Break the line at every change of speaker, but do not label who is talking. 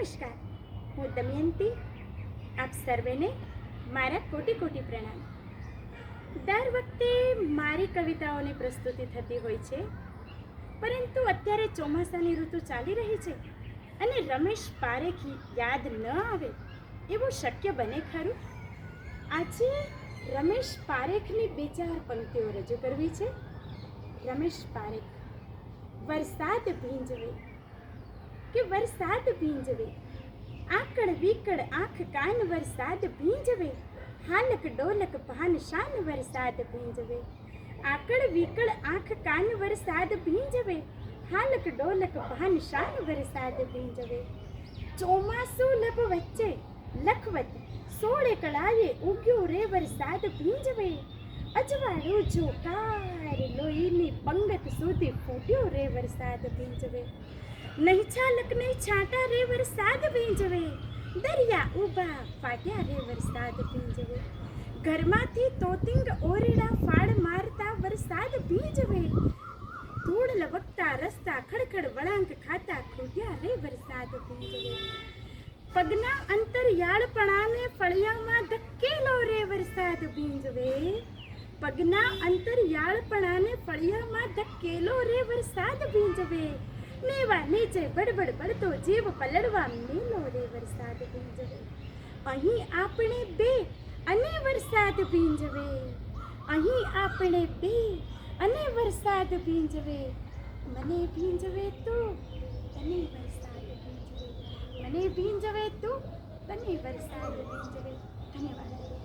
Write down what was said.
નમસ્કાર. હું દમયંતી, આપ સર્વેને મારા કોટી કોટી પ્રણામ. દર વખતે મારી કવિતાઓની પ્રસ્તુતિ થતી હોય છે, પરંતુ અત્યારે ચોમાસાની ઋતુ ચાલી રહી છે અને રમેશ પારેખ યાદ ન આવે એવું શક્ય બને ખરું? આજે રમેશ પારેખની બે ચાર પંક્તિઓ રજૂ કરવી છે. રમેશ પારેખ, વરસાદ ભીંજવે કે વરસાદ ભીંજવે. આકડ વિકડ આંખ કાન વરસાદ ભીંજવે. હાલક ડોલક ભાન શાન વરસાદ ભીંજવે. આકડ વિકડ આંખ કાન વરસાદ ભીંજવે. હાલક ડોલક ભાન શાન વરસાદ ભીંજવે. ચોમાસું લબ વચ્ચે લખવત સોળે કળાએ ઉગ્યો રે વરસાદ ભીંજવે. અજવાળું જોકાર લોહીની પંગત સુધી ફૂટ્યો રે વરસાદ ભીંજવે. નહીં છાલક નહીં છાંટા રે વરસાદ ભીંજવે. દરિયા ઊભા ફાટ્યા રે વરસાદ ભીંજવે. ઘરમાંથી તોતિંગ ઓરડા ફાળ મારતા વરસાદ ભીંજવે. ધૂળ લવકતા રસ્તા ખડખડ વળાંક ખાતા ખૂટ્યા રે વરસાદ ભીંજવે. પગના અંતરિયાળપણાને ફળિયામાં ધકેલો રે વરસાદ ભીંજવે. પગના અંતરિયાળપણાને ફળિયામાં ધકેલો રે વરસાદ ભીંજવે. નેવા નીચે બડબડ પડતો જીવ પલળવા મેલો રે વરસાદ ભીંજવે અહીં આપણે બે અને વરસાદ ભીંજવે અહીં આપણે બે અને વરસાદ ભીંજવે મને ભીંજવે તો તને વરસાદ ભીંજવે મને ભીંજવે તો તને વરસાદ ભીંજવે ધન્યવાદ